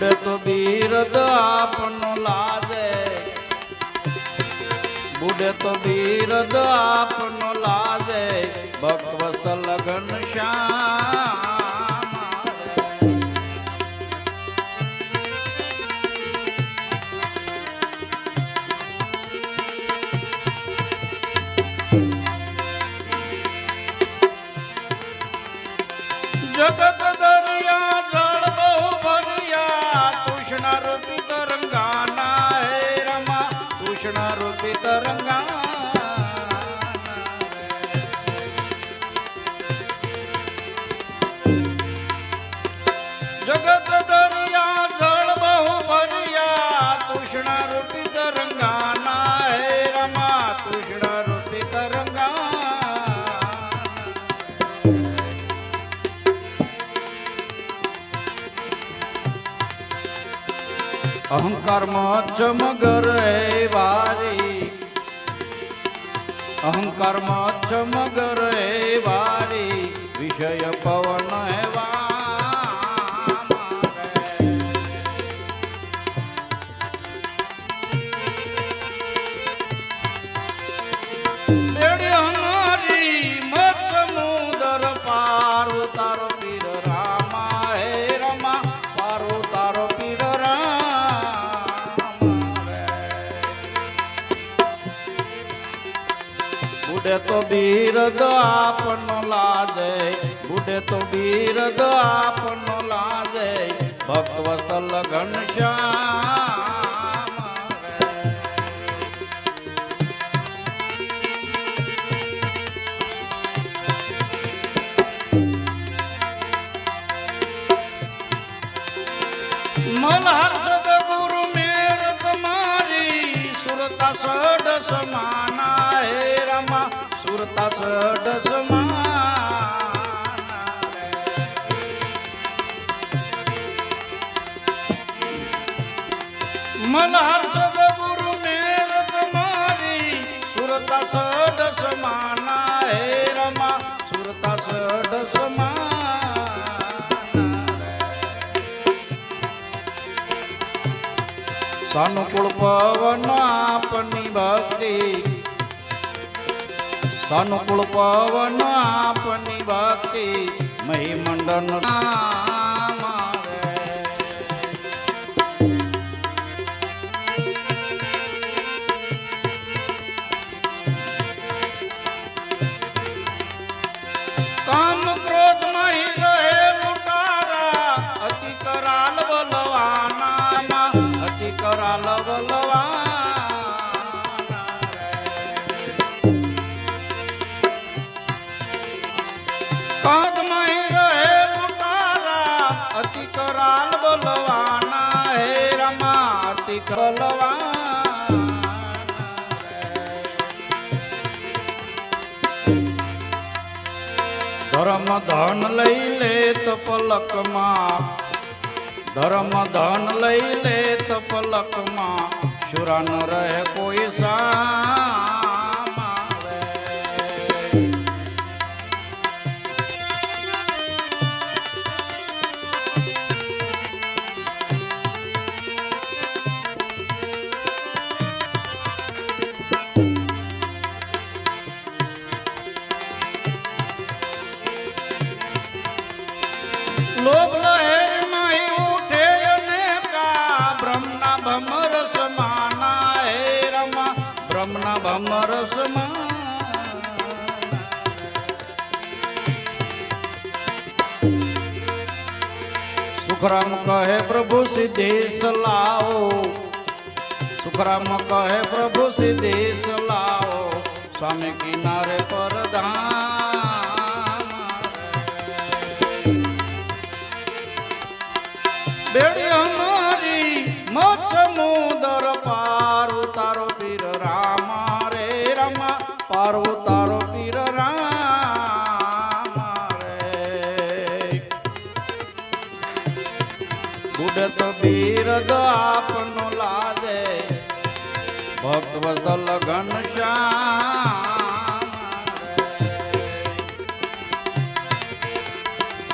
ઉડે તો બીરદ આપનો લાજે. બુડે તો બીરદ આપનો લાજે. ભગવત લગન શ્યામ જગત અહંકારમાં ચમગર વારી. અહંકારમાં ચમગર વારી. વિષય પવન બુડે તો બીરદ આપનો લાજે બુડે તો બીરદ આપનો લાજે ભક્તવસલ ઘનશ્યામ મલહર સદગુરુ મેર તમારી સુરતા સડ સમાના હે રમા સુરતા સડ સમાના સાનુકૂળ પવન આપની ભક્તિ. સાનુકૂળ પવન આપની ભક્તિ. મહિમંડન રમા અતિ બલવાના ધર્મ ધન લઈ લે તો પલકમાં. ધર્મ ધન લઈ લે તો પલકમાં. શુરા ન રહે કોઈ સામા. લોભ લહેર માહી ઉઠે અનેકા બ્રહ્મના ભમર સમાના હે રમા બ્રહ્મના ભમર સમાના સુખરામ કહે પ્રભુ સિદ્ધેશ લાવો. સુખરામ કહે પ્રભુ સિદ્ધેશ લાવો. સ્વામી કિનારે પર ધામ. બેડી અમારી મત સમુદર પાર તારો પીર રામા રે રમા, પારો તારો પીર રામ રે. બુડત બીરદ આપનો લાદે ભક્ત વસલ ઘનશ્યામ